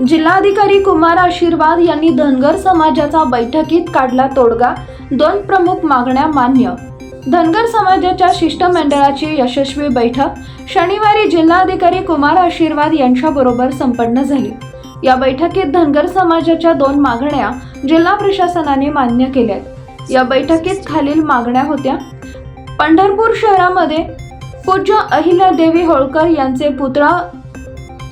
जिल्हाधिकारी कुमार आशीर्वाद यांनी धनगर समाजाचा बैठकीत काढला तोडगा. दोन प्रमुख मागण्या मान्य. धनगर समाजाच्या शिष्टमंडळाची यशस्वी बैठक. शनिवारी जिल्हाधिकारी कुमार आशीर्वाद यांच्याबरोबर संपन्न झाली. या बैठकीत धनगर समाजाच्या दोन मागण्या जिल्हा प्रशासनाने मान्य केल्या या बैठकीत खालील मागण्या होत्या. पंढरपूर शहरामध्ये पूज्य अहिल्यादेवी होळकर यांचे पुतळा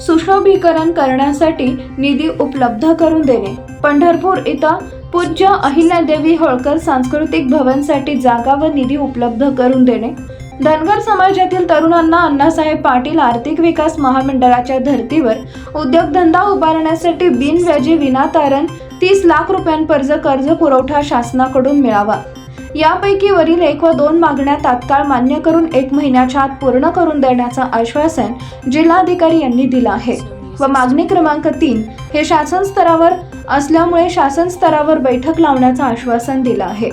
सुशोभीकरण करण्यासाठी निधी उपलब्ध करून देणे. पंढरपूर इथं पूज्य अहिल्यादेवी होळकर सांस्कृतिक भवनसाठी जागा व निधी उपलब्ध करून देणे. धनगर समाजातील तरुणांना अण्णासाहेब पाटील आर्थिक विकास महामंडळाच्या धर्तीवर उद्योगधंदा उभारण्यासाठी बिनव्याजी विनातारण तीस लाख रुपयांपर्यंत कर्ज पुरवठा शासनाकडून मिळावा. यापैकी वरील एक व दोन मागण्या तात्काळ मान्य करून एक महिन्याच्या आत पूर्ण करून देण्याचं आश्वासन जिल्हाधिकारी यांनी दिलं आहे. व मागणी क्रमांक तीन हे शासन स्तरावर असल्यामुळे शासन स्तरावर बैठक लावण्याचं आश्वासन दिलं आहे.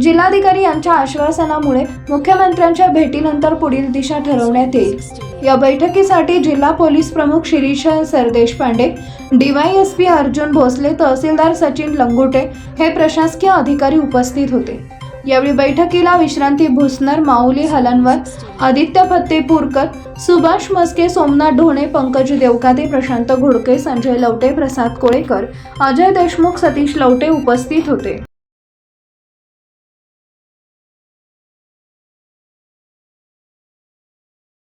जिल्हाधिकारी यांच्या आश्वासनामुळे मुख्यमंत्र्यांच्या भेटीनंतर पुढील दिशा ठरवण्यात येईल. या बैठकीसाठी जिल्हा पोलीस प्रमुख शिरीष सरदेशपांडे डीवायएसपी अर्जुन भोसले तहसीलदार सचिन लंगोटे हे प्रशासकीय अधिकारी उपस्थित होते. यावेळी बैठकीला विश्रांती भुसनर माऊली हलनवर आदित्य फत्तेपूरकर सुभाष मस्के सोमनाथ ढोणे पंकज देवकाते प्रशांत घोडके संजय लवटे प्रसाद कोळेकर अजय देशमुख सतीश लवटे उपस्थित होते.